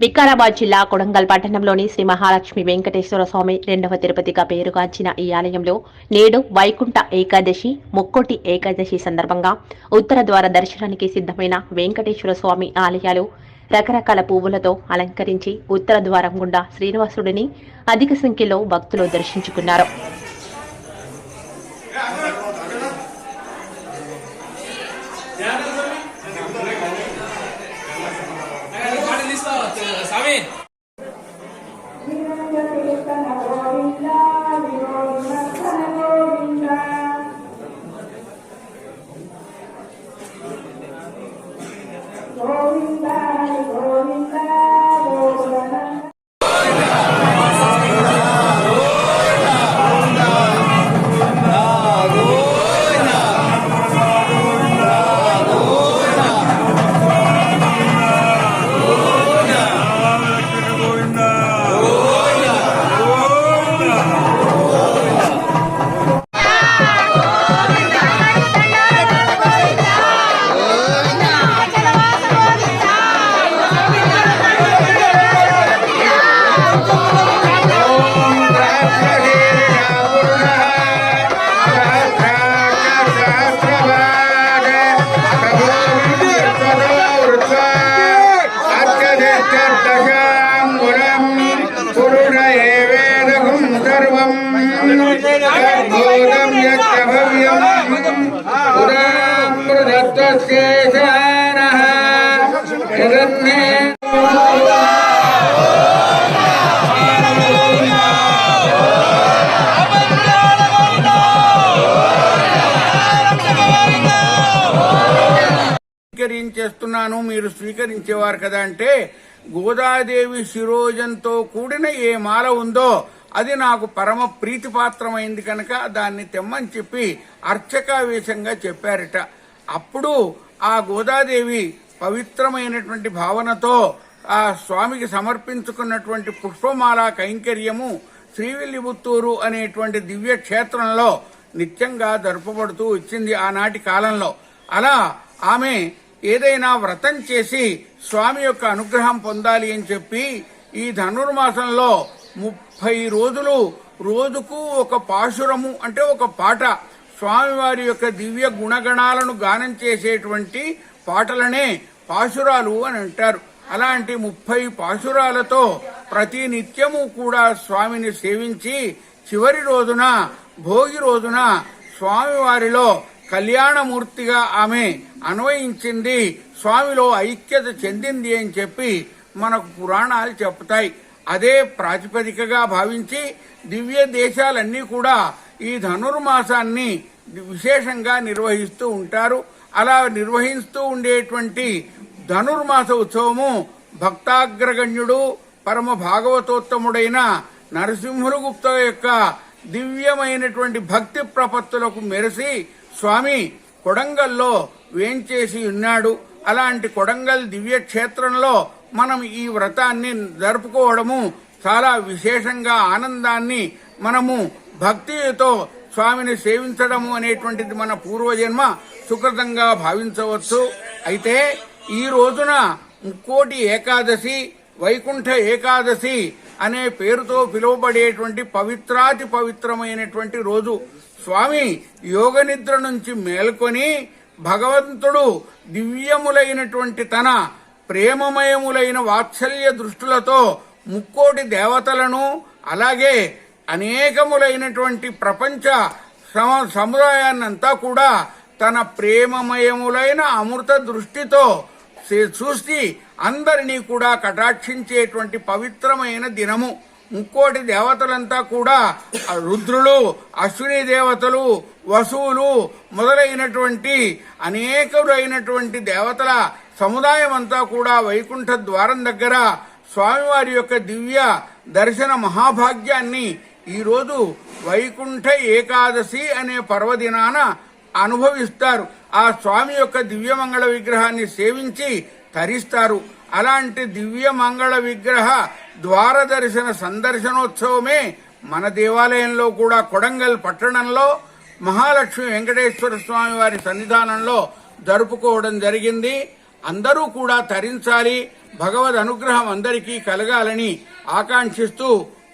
వికారాబాద్ జిల్లా కొడంగల్ పట్టణంలోని శ్రీ మహాలక్ష్మి వెంకటేశ్వర స్వామి రెండవ తిరుపతిగా పేరుగాంచిన ఈ ఆలయంలో నేడు వైకుంఠ ఏకాదశి ముక్కోటి ఏకాదశి సందర్భంగా ఉత్తర ద్వార దర్శనానికి సిద్ధమైన వెంకటేశ్వర స్వామి ఆలయాలు రకరకాల పువ్వులతో అలంకరించి ఉత్తర ద్వారం గుండా శ్రీనివాసుడిని అధిక సంఖ్యలో భక్తులు దర్శించుకున్నారు. Govinda, Govinda, back. స్వీకరించేస్తున్నాను మీరు స్వీకరించేవారు కదా అంటే గోదాదేవి శిరోజంతో కూడిన ఏ మాల ఉందో అది నాకు పరమ ప్రీతిపాత్రమైంది కనుక దాన్ని తెమ్మని చెప్పి అర్చకావేశంగా చెప్పారట. అప్పుడు ఆ గోదాదేవి పవిత్రమైనటువంటి భావనతో ఆ స్వామికి సమర్పించుకున్నటువంటి పుష్పమాల కైంకర్యము శ్రీవిల్లిపుత్తూరు అనేటువంటి దివ్య క్షేత్రంలో నిత్యంగా జరుపబడుతూ వచ్చింది ఆనాటి కాలంలో. అలా ఆమె ఏదైనా వ్రతం చేసి స్వామి యొక్క అనుగ్రహం పొందాలి అని చెప్పి ఈ ధనుర్మాసంలో ముప్పై రోజులు రోజుకు ఒక పాశురము అంటే ఒక పాట స్వామివారి యొక్క దివ్య గుణగణాలను గానం చేసేటువంటి పాటలనే పాశురాలు అని అంటారు. అలాంటి ముప్పై పాశురాలతో ప్రతి నిత్యము కూడా స్వామిని సేవించి చివరి రోజున భోగి రోజున స్వామివారిలో కళ్యాణమూర్తిగా ఆమె అన్వయించింది స్వామిలో ఐక్యత చెందింది అని చెప్పి మనకు పురాణాలు చెప్తాయి అదే ప్రాతిపదికగా భావించి దివ్య దేశాలన్నీ కూడా ఈ ధనుర్మాసాన్ని విశేషంగా నిర్వహిస్తూ ఉంటారు. అలా నిర్వహిస్తూ ఉండేటువంటి ధనుర్మాస ఉత్సవము భక్తాగ్రగణ్యుడు పరమ భాగవతోత్తముడైన నరసింహగుప్త యొక్క దివ్యమైనటువంటి భక్తి ప్రపత్తులకు మెరిసి స్వామి కొడంగల్లో వేంచేసి ఉన్నాడు. అలాంటి కొడంగల్ దివ్య క్షేత్రంలో మనం ఈ వ్రతాన్ని జరుపుకోవడము చాలా విశేషంగా ఆనందాన్ని మనము భక్తితో స్వామిని సేవించడము అనేటువంటిది మన పూర్వజన్మ సుకృతంగా భావించవచ్చు. అయితే ఈ రోజున ముక్కోటి ఏకాదశి వైకుంఠ ఏకాదశి అనే పేరుతో పిలువబడేటువంటి పవిత్రాతి పవిత్రమైనటువంటి రోజు స్వామి యోగ నిద్ర నుంచి మేల్కొని భగవంతుడు దివ్యములైనటువంటి తన ప్రేమమయములైన వాత్సల్య దృష్టులతో ముక్కోటి దేవతలను అలాగే అనేకములైనటువంటి ప్రపంచ సమ- సముదాయాన్నంతా కూడా తన ప్రేమమయములైన అమృత దృష్టితో చూసి అందరినీ కూడా కటాక్షించేటువంటి పవిత్రమైన దినము. ముక్కోటి దేవతలంతా కూడా రుద్రులు అశ్విని దేవతలు వసువులు మొదలైనటువంటి అనేకులైనటువంటి దేవతల సముదాయం అంతా కూడా వైకుంఠ ద్వారం దగ్గర స్వామివారి యొక్క దివ్య దర్శన మహాభాగ్యాన్ని ఈరోజు వైకుంఠ ఏకాదశి అనే పర్వదినాన అనుభవిస్తారు. ఆ స్వామి యొక్క దివ్యమంగళ విగ్రహాన్ని సేవించి తరిస్తారు. అలాంటి దివ్య మంగళ విగ్రహ ద్వార దర్శన సందర్శనోత్సవమే మన దేవాలయంలో కూడా కొడంగల్ పట్టణంలో మహాలక్ష్మి వెంకటేశ్వర స్వామి వారి సన్నిధానంలో జరుపుకోవడం జరిగింది. అందరూ కూడా తరించాలి. భగవద్ అనుగ్రహం అందరికీ కలగాలని ఆకాంక్షిస్తూ